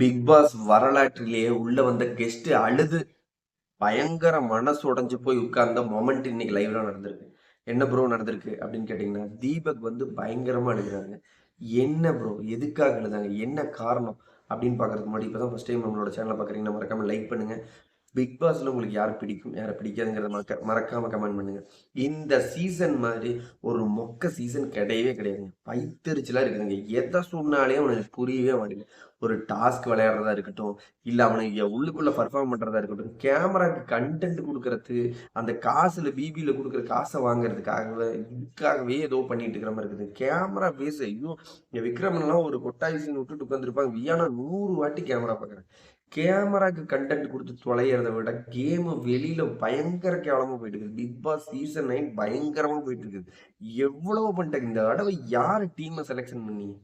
Big pass வரலாற்றிலேயே உள்ள வந்த கெஸ்ட் அழுது பயங்கர மனசு உடைஞ்சு போய் உட்கார்ந்த மொமெண்ட் இன்னைக்கு லைவ்ல நடந்திருக்கு. என்ன ப்ரோ நடந்திருக்கு அப்படின்னு கேட்டிங்கன்னா தீபக் வந்து பயங்கரமா அழுகிறாங்க. என்ன ப்ரோ எதுக்காக எழுதாங்க என்ன காரணம்? அப்படின்னு பார்க்கறதுக்கு முன்னாடி இப்போ தான் ஃபஸ்ட் டைம் நம்மளோட சேனலை பார்க்குறீங்கன்னா மறக்காம லைக் பண்ணுங்க. பிக் பாஸ்ல உங்களுக்கு யார் பிடிக்கும்? யாரை பிடிக்காதுங்கிறத மறக்க மறக்காம கமெண்ட் பண்ணுங்க. இந்த சீசன் மாதிரி ஒரு மொக்க சீசன் கிடையவே கிடையாதுங்க. பைத்தறிச்சலா இருக்குதுங்க. எதை சொன்னாலே அவனுக்கு புரியவே மாட்டேங்குது. ஒரு டாஸ்க் விளையாடுறதா இருக்கட்டும் இல்லை அவனுக்கு உள்ளுக்குள்ள பர்ஃபார்ம் பண்றதா இருக்கட்டும் கேமராக்கு கண்டென்ட் கொடுக்கறது அந்த காசுல பிபியில கொடுக்குற காசை வாங்குறதுக்காகவே இதுக்காகவே ஏதோ பண்ணிட்டு இருக்கிற மாதிரி இருக்குது. கேமரா பேச ஐயோ இங்க விக்ரமன்லாம் ஒரு கொட்டாய் சீன் விட்டுட்டு உட்காந்துருப்பாங்க வியானா நூறு வாட்டி கேமரா பார்க்குறேன் கேமராக்கு கண்டென்ட் கொடுத்து தொலைகிறத விட கேமு வெளியில பயங்கர கேவலமா போயிட்டு இருக்குது. பிக் பாஸ் சீசன் நைன் பயங்கரமா போயிட்டு இருக்குது. எவ்வளவு பண்ணிட்டாங்க? இந்த தடவை யார் டீமை செலெக்ஷன் பண்ணீங்க?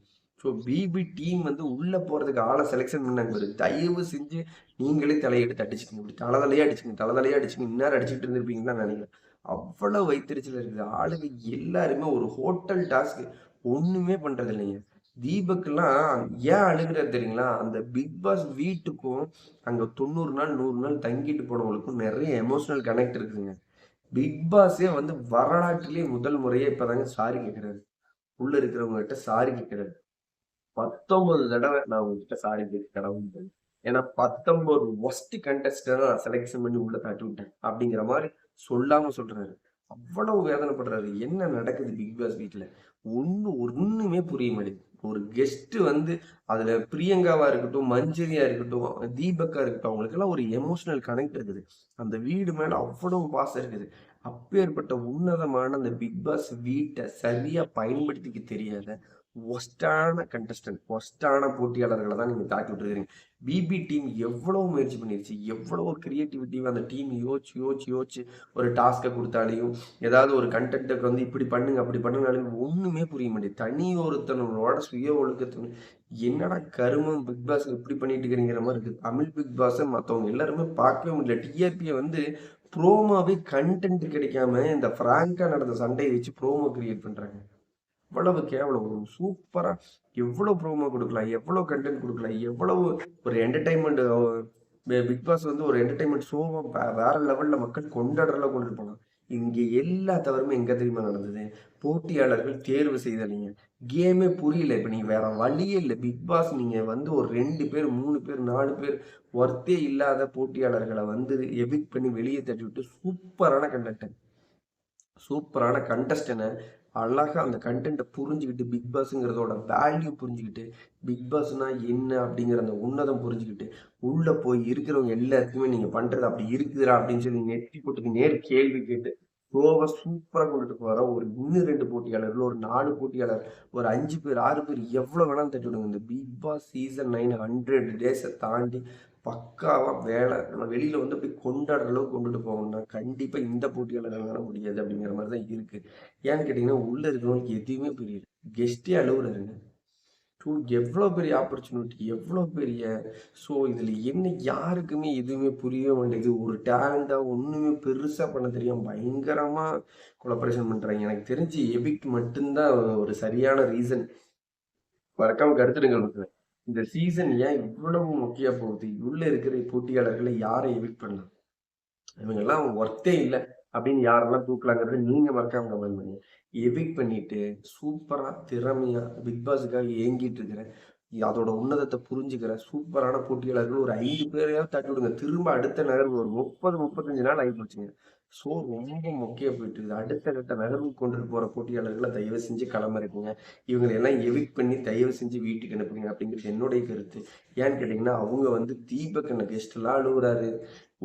ஸோ பிபி டீம் வந்து உள்ள போறதுக்கு ஆளை செலெக்ஷன் பண்ணாங்க ஒரு தயவு செஞ்சு நீங்களே தலையெடுத்து அடிச்சுக்கங்க. இப்படி தலை தலையே அடிச்சுங்க தலை தலையே அடிச்சுங்க இந்நேரம் அடிச்சுட்டு இருந்திருப்பீங்கன்னு தான் நினைக்கிறேன். அவ்வளவு வைத்தறிச்சல் இருக்குது. ஆளுங்க எல்லாருமே ஒரு ஹோட்டல் டாஸ்க் ஒண்ணுமே பண்றது இல்லைங்க தீபக்லாம் ஏன் அழுகுறது தெரியுங்களா? அந்த பிக் பாஸ் வீட்டுக்கும் அங்க தொண்ணூறு நாள் நூறு நாள் தங்கிட்டு போனவங்களுக்கும் நிறைய எமோஷனல் கனெக்ட் இருக்குதுங்க. பிக் பாஸே வந்து வரலாற்றிலேயே முதல் முறையே இப்பதாங்க சாரி கேட்கிறாரு உள்ள இருக்கிறவங்க கிட்ட சாரி கேட்கிறாரு பத்தொன்பது தடவை நான் உங்ககிட்ட சாரி கேட்க கடவுள் ஏன்னா பத்தொன்பது ஒஸ்ட் கண்டஸ்டன்ட் நான் செலெக்ஷன் பண்ணி உள்ள தாட்டி விட்டேன் அப்படிங்கிற மாதிரி சொல்லாம சொல்றாரு. அவ்வளவு வேதனைப்படுறாரு. என்ன நடக்குது பிக் பாஸ் வீட்டுல ஒண்ணு ஒண்ணுமே புரிய மாட்டேங்குது. ஒரு கெஸ்ட் வந்து அதுல பிரியங்காவா இருக்கட்டும் மஞ்சரியா இருக்கட்டும் தீபக்கா இருக்கட்டும் அவங்களுக்கு எல்லாம் ஒரு எமோஷனல் கனெக்ட் இருக்குது. அந்த வீடு மேல அவ்வளவு பாசம் இருக்குது. அப்பேற்பட்ட உன்னதமான அந்த பிக் பாஸ் வீட்டை சரியா பயன்படுத்திக்க தெரியாத ஒஸ்டான கண்டஸ்டன்ட் ஒஸ்டான போட்டியாளர்களை தான் நீங்கள் தாக்கி விட்டுருக்கீங்க. பிபி டீம் எவ்வளோ முயற்சி பண்ணிருச்சு எவ்வளோ கிரியேட்டிவிட்டிவா அந்த டீம் யோசிச்சு யோசிச்சு யோசிச்சு ஒரு டாஸ்க்கை கொடுத்தாலையும் ஏதாவது ஒரு கண்டக்டருக்கு வந்து இப்படி பண்ணுங்க அப்படி பண்ணுனாலும் ஒன்றுமே புரிய மாட்டேங்குது. தனி ஒருத்தனோட சுய ஒழுக்கத்தின் என்னடா கருமம் பிக் பாஸ் இப்படி பண்ணிட்டு இருக்கிறீங்கிற மாதிரி இருக்குது தமிழ் பிக் பாஸை மற்றவங்க எல்லாருமே பார்க்கவே முடியல. டிஆர்பியை வந்து ப்ரோமோவே கண்டென்ட் கிடைக்காம இந்த ஃப்ராங்காக நடந்த சண்டையை வச்சு ப்ரோமோ கிரியேட் பண்ணுறாங்க எவ்வளவு? கேவலம் ஒரு சூப்பரா எவ்வளவு ப்ரோமோ கொடுக்கலாம் எவ்வளவு கண்டென்ட் கொடுக்கலாம் எவ்வளவு ஒரு என்டர்டைன்மெண்ட் பிக் பாஸ் வந்து ஒரு என்டர்டைன்மெண்ட் ஷோவை வேற லெவல்ல மக்கள் கொண்டாடுறல கொண்டு போகலாம் இங்கே எல்லா தவறுமே எங்க தெரியுமா நடந்தது? போட்டியாளர்கள் தேர்வு செய்தலைங்க. கேமே புரியல. இப்போ நீங்கள் வேற வழியே இல்லை. பிக் பாஸ் நீங்கள் வந்து ஒரு ரெண்டு பேர் மூணு பேர் நாலு பேர் ஒர்த்தே இல்லாத போட்டியாளர்களை வந்து எபிக் பண்ணி வெளியே தட்டி விட்டு சூப்பரான கண்டக்டன் சூப்பரான கண்டஸ்டனை அழகா அந்த கண்டென்ட்டை புரிஞ்சுக்கிட்டு பிக் பாஸ்ங்கிறதோட வேல்யூ புரிஞ்சுக்கிட்டு பிக் பாஸ்னா என்ன அப்படிங்கிற அந்த உன்னதம் புரிஞ்சுக்கிட்டு உள்ள போய் இருக்கிறவங்க எல்லாருக்குமே நீங்க பண்றது அப்படி இருக்குதுரா அப்படின்னு சொல்லி நெட்டி போட்டுக்கு நேர் கேள்வி கேட்டு ஷோவை சூப்பராக கொண்டுட்டு போகிற ஒரு இன்னும் ரெண்டு போட்டியாளர்கள் ஒரு நாலு போட்டியாளர் ஒரு அஞ்சு பேர் ஆறு பேர் எவ்வளோ வேணாலும் தட்டி விடுங்க. இந்த big boss season nine hundred டேஸை தாண்டி பக்காவாக வேலை நம்ம வெளியில் வந்து அப்படி கொண்டாடுற அளவுக்கு கொண்டுட்டு போகணும்னா கண்டிப்பாக இந்த போட்டியாளர்களால முடியாது அப்படிங்கிற மாதிரி தான் இருக்குது ஏன்னு கேட்டிங்கன்னா உள்ளே இருக்கிறவங்களுக்கு எதுவுமே புரியல. அளவில் அலுவலருங்க ஸோ எவ்வளோ பெரிய ஆப்பர்ச்சுனிட்டி எவ்வளோ பெரிய ஸோ இதில் என்ன யாருக்குமே எதுவுமே புரியவே மாட்டேங்குது. ஒரு டேலண்டாக ஒன்றுமே பெருசாக பண்ண தெரியும் பயங்கரமாக கொலபரேஷன் பண்ணுறாங்க எனக்கு தெரிஞ்சு எபிக் மட்டும்தான் ஒரு சரியான ரீசன் மறக்காம கருத்துடுங்கள் இந்த சீசன் ஏன் இவ்வளவு முக்கிய போகுது? உள்ளே இருக்கிற போட்டியாளர்களை யாரை எவிட் பண்ணலாம்? இவங்கெல்லாம் ஒர்த்தே இல்லை. அப்படின்னு யாரெல்லாம் தூக்கலாங்கிறது நீங்க மறக்காம கமெண்ட் பண்ணி எவிக் பண்ணிட்டு சூப்பரா திறமையா பிக் பாஸுக்காக ஏங்கிட்டு இருக்கிற அதோட உன்னதத்தை புரிஞ்சுக்கிற சூப்பரான போட்டியாளர்கள் ஒரு ஐந்து பேரையாவது தட்டி விடுங்க. திரும்ப அடுத்த நகர்வு ஒரு முப்பது முப்பத்தஞ்சு நாள் ஆகி போச்சுங்க ஸோ ரொம்ப முக்கிய போயிட்டு அடுத்த கட்ட நகர்வுக்கு கொண்டுட்டு போற போட்டியாளர்களை தயவு செஞ்சு களமிறக்குங்க. இவங்களை எல்லாம் எவிக் பண்ணி தயவு செஞ்சு வீட்டுக்கு அனுப்புங்க அப்படிங்கிறது என்னுடைய கருத்து. ஏன்னு கேட்டீங்கன்னா அவங்க வந்து தீபக் என்ன கெஸ்ட் எல்லாம் அழுகுறாரு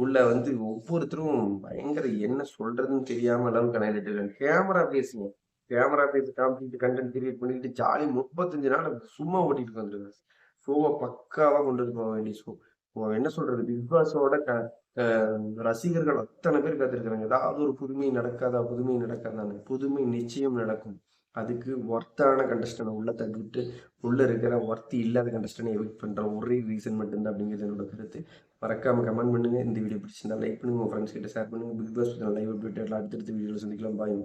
உள்ள வந்து ஒவ்வொருத்தரும் பயங்கர என்ன சொல்றதுன்னு தெரியாம எல்லாம் கனெக்ட் இருக்காங்க. கேமரா பேசுங்க. கேமரா பேசி காமிச்சிட்டு கண்டென்ட் கிரியேட் பண்ணிட்டு ஜாலி முப்பத்தஞ்சு நாள் சும்மா ஓட்டிட்டு வந்துருக்காங்க ஷோவை பக்காவா கொண்டு போக வேண்டிய ஷோ என்ன சொல்றது பிக் பாஸோட ரசிகர்கள் அத்தனை பேர் காத்திருக்கிறாங்க. ஏதாவது ஒரு புதுமை நடக்காதா? புதுமை நடக்காதான்னு. புதுமை நிச்சயம் நடக்கும். அதுக்கு ஒர்த்தான கண்டஸ்டனை உள்ள தள்ளிவிட்டு உள்ளே இருக்கிற ஒர்த்தி இல்லாத கண்டஸ்டனை எவிட் பண்ணுற ஒரே ரீசன் மட்டும்தான் அப்படிங்கிறது என்னோட கருத்து. மறக்காம கமெண்ட் பண்ணுங்கள் இந்த வீடியோ பிடிச்சிருந்தா லைக் பண்ணுங்கள் உங்க ஃப்ரெண்ட்ஸ் கிட்ட ஷேர் பண்ணுங்க. பிக் பாஸ் லைவ் அப்டேட் அடுத்தடுத்த வீடியோவில் சந்திக்கலாம். பாய்